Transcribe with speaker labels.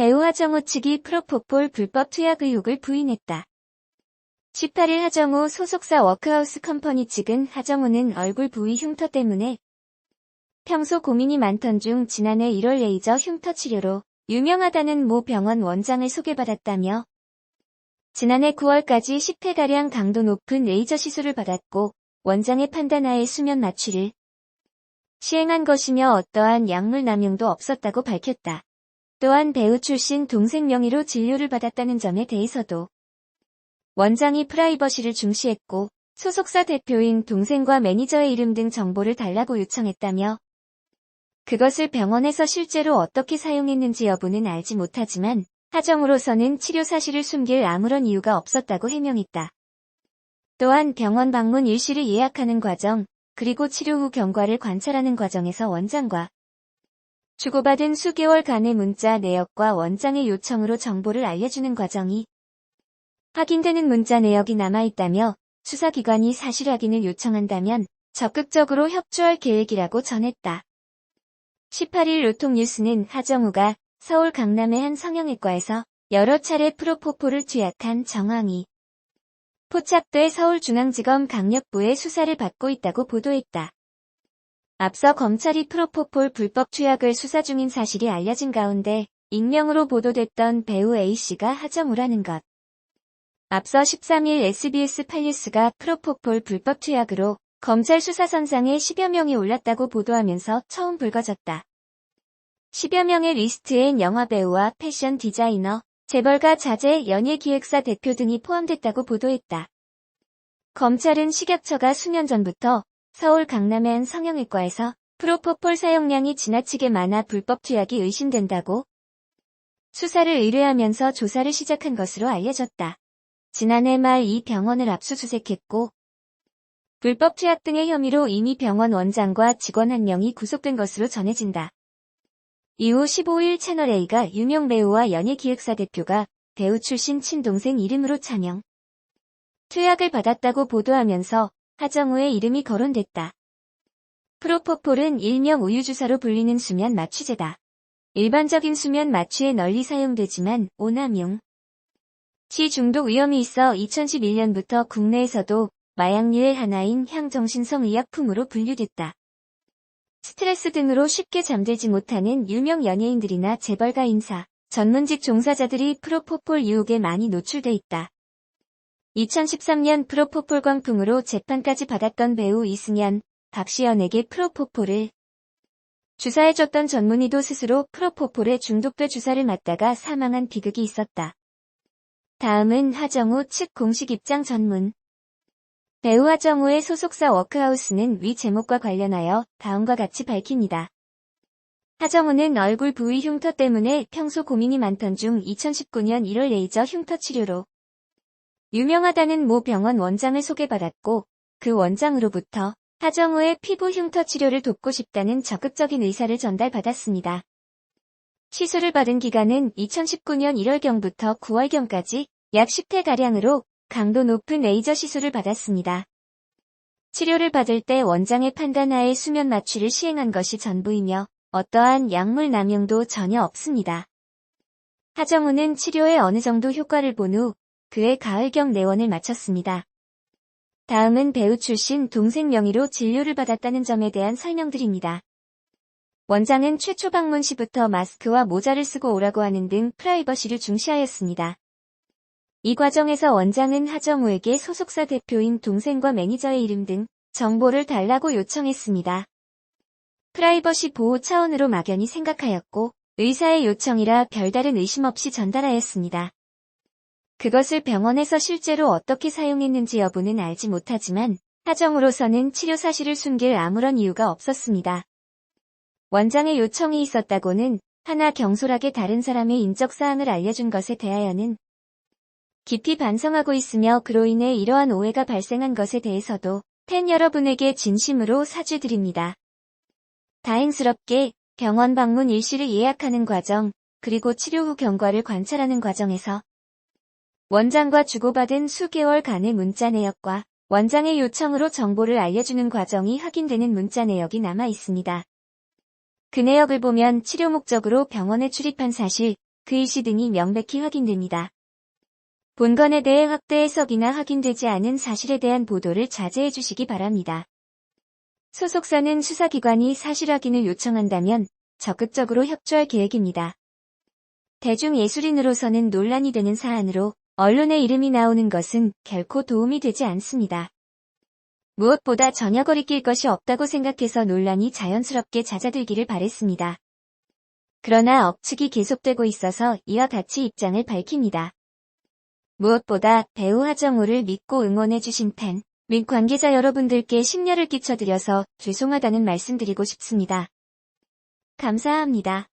Speaker 1: 배우 하정우 측이 프로포폴 불법 투약 의혹을 부인했다. 18일 하정우 소속사 워크하우스 컴퍼니 측은 하정우는 얼굴 부위 흉터 때문에 평소 고민이 많던 중 지난해 1월 레이저 흉터 치료로 유명하다는 모 병원 원장을 소개받았다며 지난해 9월까지 10회가량 강도 높은 레이저 시술을 받았고 원장의 판단하에 수면 마취를 시행한 것이며 어떠한 약물 남용도 없었다고 밝혔다. 또한 배우 출신 동생 명의로 진료를 받았다는 점에 대해서도 원장이 프라이버시를 중시했고 소속사 대표인 동생과 매니저의 이름 등 정보를 달라고 요청했다며 그것을 병원에서 실제로 어떻게 사용했는지 여부는 알지 못하지만 하정으로서는 치료 사실을 숨길 아무런 이유가 없었다고 해명했다. 또한 병원 방문 일시를 예약하는 과정, 그리고 치료 후 경과를 관찰하는 과정에서 원장과 주고받은 수개월간의 문자 내역과 원장의 요청으로 정보를 알려주는 과정이 확인되는 문자 내역이 남아있다며 수사기관이 사실 확인을 요청한다면 적극적으로 협조할 계획이라고 전했다. 18일 로통뉴스는 하정우가 서울 강남의 한 성형외과에서 여러 차례 프로포폴을 투약한 정황이 포착돼 서울중앙지검 강력부의 수사를 받고 있다고 보도했다. 앞서 검찰이 프로포폴 불법 투약을 수사 중인 사실이 알려진 가운데 익명으로 보도됐던 배우 A씨가 하정우라는 것. 앞서 13일 SBS 팔뉴스가 프로포폴 불법 투약으로 검찰 수사선상에 10여 명이 올랐다고 보도하면서 처음 불거졌다. 10여 명의 리스트엔 영화배우와 패션 디자이너, 재벌가 자재 연예기획사 대표 등이 포함됐다고 보도했다. 검찰은 식약처가 수년 전부터 서울 강남의 한 성형외과에서 프로포폴 사용량이 지나치게 많아 불법 투약이 의심된다고 수사를 의뢰하면서 조사를 시작한 것으로 알려졌다. 지난해 말 이 병원을 압수수색했고 불법 투약 등의 혐의로 이미 병원 원장과 직원 한 명이 구속된 것으로 전해진다. 이후 15일 채널A가 유명 배우와 연예기획사 대표가 배우 출신 친동생 이름으로 차명 투약을 받았다고 보도하면서 하정우의 이름이 거론됐다. 프로포폴은 일명 우유주사로 불리는 수면 마취제다. 일반적인 수면 마취에 널리 사용되지만 오남용, 치 중독 위험이 있어 2011년부터 국내에서도 마약류의 하나인 향정신성 의약품으로 분류됐다. 스트레스 등으로 쉽게 잠들지 못하는 유명 연예인들이나 재벌가 인사, 전문직 종사자들이 프로포폴 유혹에 많이 노출돼 있다. 2013년 프로포폴 광풍으로 재판까지 받았던 배우 이승연, 박시연에게 프로포폴을 주사해줬던 전문의도 스스로 프로포폴에 중독돼 주사를 맞다가 사망한 비극이 있었다. 다음은 하정우 측 공식 입장 전문 배우 하정우의 소속사 워크하우스는 위 제목과 관련하여 다음과 같이 밝힙니다. 하정우는 얼굴 부위 흉터 때문에 평소 고민이 많던 중 2019년 1월 레이저 흉터 치료로 유명하다는 모 병원 원장을 소개받았고 그 원장으로부터 하정우의 피부 흉터 치료를 돕고 싶다는 적극적인 의사를 전달받았습니다. 시술을 받은 기간은 2019년 1월경부터 9월경까지 약 10회가량으로 강도 높은 레이저 시술을 받았습니다. 치료를 받을 때 원장의 판단하에 수면 마취를 시행한 것이 전부이며 어떠한 약물 남용도 전혀 없습니다. 하정우는 치료에 어느 정도 효과를 본 후 그의 가을경 내원을 마쳤습니다. 다음은 배우 출신 동생 명의로 진료를 받았다는 점에 대한 설명드립니다. 원장은 최초 방문 시부터 마스크와 모자를 쓰고 오라고 하는 등 프라이버시를 중시하였습니다. 이 과정에서 원장은 하정우에게 소속사 대표인 동생과 매니저의 이름 등 정보를 달라고 요청했습니다. 프라이버시 보호 차원으로 막연히 생각하였고 의사의 요청이라 별다른 의심 없이 전달하였습니다. 그것을 병원에서 실제로 어떻게 사용했는지 여부는 알지 못하지만 하정우로서는 치료 사실을 숨길 아무런 이유가 없었습니다. 원장의 요청이 있었다고는 하나 경솔하게 다른 사람의 인적 사항을 알려준 것에 대하여는 깊이 반성하고 있으며 그로 인해 이러한 오해가 발생한 것에 대해서도 팬 여러분에게 진심으로 사죄드립니다. 다행스럽게 병원 방문 일시를 예약하는 과정, 그리고 치료 후 경과를 관찰하는 과정에서 원장과 주고받은 수개월간의 문자 내역과 원장의 요청으로 정보를 알려주는 과정이 확인되는 문자 내역이 남아 있습니다. 그 내역을 보면 치료 목적으로 병원에 출입한 사실, 글씨 등이 명백히 확인됩니다. 본건에 대해 확대 해석이나 확인되지 않은 사실에 대한 보도를 자제해 주시기 바랍니다. 소속사는 수사기관이 사실 확인을 요청한다면 적극적으로 협조할 계획입니다. 대중예술인으로서는 논란이 되는 사안으로 언론에 이름이 나오는 것은 결코 도움이 되지 않습니다. 무엇보다 전혀 거리낄 것이 없다고 생각해서 논란이 자연스럽게 잦아들기를 바랬습니다. 그러나 억측이 계속되고 있어서 이와 같이 입장을 밝힙니다. 무엇보다 배우 하정우를 믿고 응원해주신 팬, 및 관계자 여러분들께 심려를 끼쳐드려서 죄송하다는 말씀드리고 싶습니다. 감사합니다.